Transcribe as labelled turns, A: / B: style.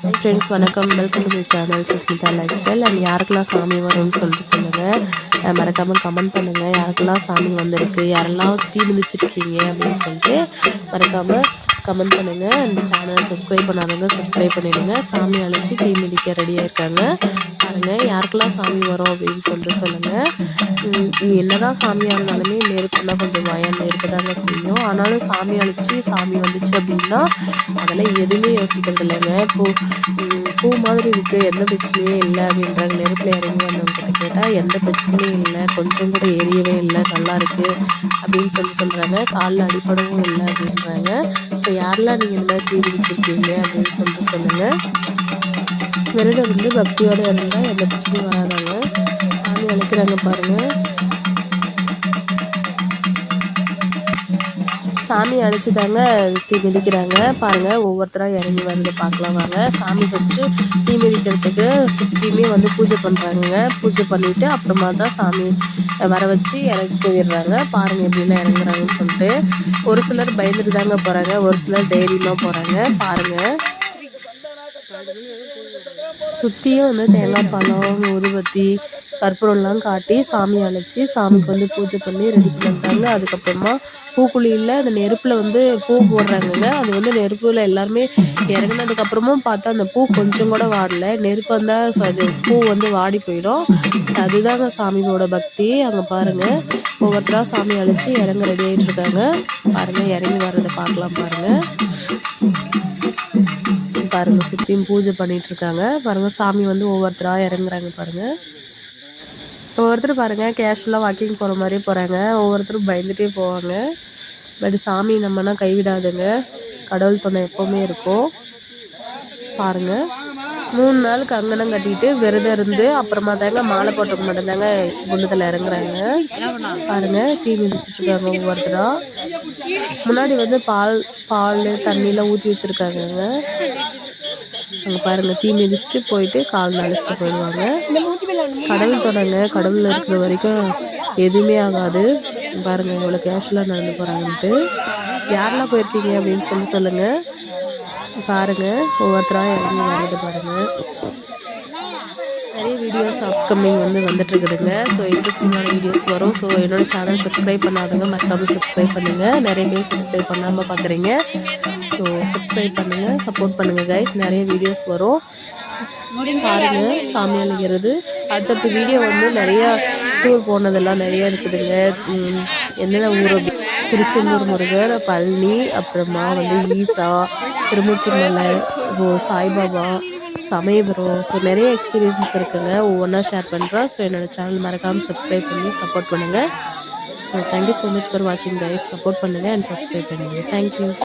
A: Friends வணக்கம். Welcome to my channel Sushmita lifestyle and யாருக்கெல்லாம் சாமி வரும்னு சொல்லிட்டு சொல்லுங்கள் மறக்காமல் கமெண்ட் பண்ணுங்கள் யாருக்கெல்லாம் சாமி வந்திருக்கு யாரெல்லாம் தீ மிதிச்சிருக்கீங்க அப்படின்னு சொல்லிட்டு மறக்காமல் கமெண்ட் பண்ணுங்கள் அந்த சேனலை சப்ஸ்கிரைப் பண்ணாதவங்க சப்ஸ்கிரைப் பண்ணிவிடுங்க சாமி அழைச்சி தீ மிதிக்க ரெடியாக இருக்காங்க பாருங்கள் யாருக்கெல்லாம் சாமி வரும் அப்படின்னு சொல்லிட்டு சொல்லுங்கள் என்னதான் சாமியாக இருந்தாலுமே நெருப்புனா கொஞ்சம் பயம் நெருப்பு தாங்க செய்யும். ஆனாலும் சாமி அழைச்சி சாமி வந்துச்சு அப்படின்னா அதெல்லாம் எதுவுமே யோசிக்கிறது இல்லைங்க. பூ பூ மாதிரி இருக்குது எந்த பிரச்சனையும் இல்லை அப்படின்றாங்க. நெருப்பில் இறங்கி வந்தவங்ககிட்ட கேட்டால் எந்த பிரச்சனையும் இல்லை. கொஞ்சம் கூட எரியவே இல்லை. நல்லா இருக்குது அப்படின்னு சொல்லி சொல்கிறாங்க காலில் அடிப்படவும் இல்லை அப்படின்றாங்க. ஸோ யாரெல்லாம் நீங்கள் இந்த மாதிரி தீ பிடிச்சிருக்கீங்க அப்படின்னு சொல்லிட்டு சொல்லுங்கள் விரதம் வந்து பக்தியோடு இருந்தால் எந்த பிரச்சனையும் வராதாங்க சாமி அழைக்கிறாங்க பாருங்கள் சாமி அழைச்சி தாங்க தீ மிதிக்கிறாங்க. பாருங்கள் ஒவ்வொருத்தராக இறங்கி வந்து பார்க்கலாம் வாங்க. சாமி ஃபஸ்ட்டு தீ மிதிக்கிறதுக்கு சுற்றியுமே வந்து பூஜை பண்ணுறாங்க பூஜை பண்ணிவிட்டு அப்புறமா தான் சாமி வர வச்சு இறக்கி போயிடுறாங்க. பாருங்கள் எப்படிலாம் இறங்குறாங்கன்னு சொல்லிட்டு. ஒரு சிலர் பயந்துட்டு தாங்க போகிறாங்க ஒரு சிலர் தைரியமாக போகிறாங்க பாருங்கள் சுற்றியும் வந்து தேங்காய் பழம் ஊதுபத்தி கற்பூரம்லாம் காட்டி சாமி அழைச்சி சாமிக்கு வந்து பூஜை பண்ணி ரெடி பண்ணிட்டாங்க அதுக்கப்புறமா பூக்குழியில் அந்த நெருப்பில் வந்து பூ போடுறாங்கங்க. அது வந்து நெருப்பில் எல்லாருமே இறங்கினதுக்கப்புறமும் பார்த்தா அந்த பூ கொஞ்சம் கூட வாடல. நெருப்பு வந்தால் அது பூ வந்து வாடி போயிடும். அதுதாங்க சாமியோட பக்தி. அங்கே பாருங்கள் ஒவ்வொருத்தராக சாமி அழைச்சி இறங்க ரெடி ஆகிட்டு இருக்காங்க. பாருங்கள் இறங்கி வர்றதை பார்க்கலாம் பாருங்கள் பாருங்கள் சுற்றியும் பூஜை பண்ணிட்டு இருக்காங்க. பாருங்கள் சாமி வந்து ஒவ்வொருத்தராக இறங்குறாங்க பாருங்கள் ஒவ்வொருத்தர் பாருங்கள் கேஷுவலாக வாக்கிங் போகிற மாதிரி போகிறாங்க ஒவ்வொருத்தரும் பயந்துகிட்டே போவாங்க. பட் சாமி நம்மனா கைவிடாதுங்க. கடவுள் துணை எப்போவுமே இருக்கும். பாருங்கள் மூணு நாள் கங்கணம் கட்டிட்டு விரதம் இருந்து அப்புறமா தாங்க மாலை போட்டவங்க மட்டும்தாங்க குண்டத்தில் இறங்குறாங்க. பாருங்க தீ மிதிச்சிட்ருக்காங்க ஒவ்வொருத்தராக முன்னாடி வந்து பால் பால் தண்ணியெலாம் ஊற்றி வச்சுருக்காங்கங்க. அங்கே பாருங்கள் தீ மிதிச்சுட்டு போயிட்டு கால் நனைச்சிட்டு போயிடுவாங்க. கடவுள் தொடங்க கடவுள் இருக்கிற வரைக்கும் எதுவுமே ஆகாது. பாருங்கள் எவ்வளோ கேஷுவலாக நடந்து போகிறாங்கன்ட்டு யாரெல்லாம் போயிருக்கீங்க அப்படின்னு சொல்லி சொல்லுங்கள் பாருங்கள் ஒவ்வொருத்தராக இறங்கி வர்றது பாருங்கள் நிறைய வீடியோஸ் அப்கமிங் வந்து வந்துட்டுருக்குதுங்க. ஸோ இன்ட்ரெஸ்டிங்கான வீடியோஸ் வரும். ஸோ என்னோடய சேனல் சப்ஸ்கிரைப் பண்ணாதவங்க மறக்காமல் சப்ஸ்கிரைப் பண்ணுங்கள் நிறைய பேர் சப்ஸ்கிரைப் பண்ணாமல் பார்க்குறீங்க ஸோ சப்ஸ்கிரைப் பண்ணுங்கள் சப்போர்ட் பண்ணுங்கள் கைஸ் நிறைய வீடியோஸ் வரும். பாருங்க சாமி அழைக்கிறது அடுத்தடுத்த வீடியோ வந்து நிறையா டூர் போனதெல்லாம் நிறையா இருக்குதுங்க. என்னென்ன ஊர் திருச்செந்தூர் முருகர் பழனி அப்புறமா வந்து ஈசா திருமூர்த்தி மலை சாய்பாபா சமயபுரம். ஸோ நிறைய எக்ஸ்பீரியன்ஸ் இருக்குங்க. ஒவ்வொன்றா ஷேர் பண்ணுறோம் ஸோ என்னோடய சேனல் மறக்காமல் சப்ஸ்கிரைப் பண்ணி சப்போர்ட் பண்ணுங்கள் so thank you so much for வாட்சிங் கைஸ் சப்போர்ட் பண்ணுங்கள் அண்ட் சப்ஸ்கிரைப் பண்ணுங்கள் தேங்க்யூ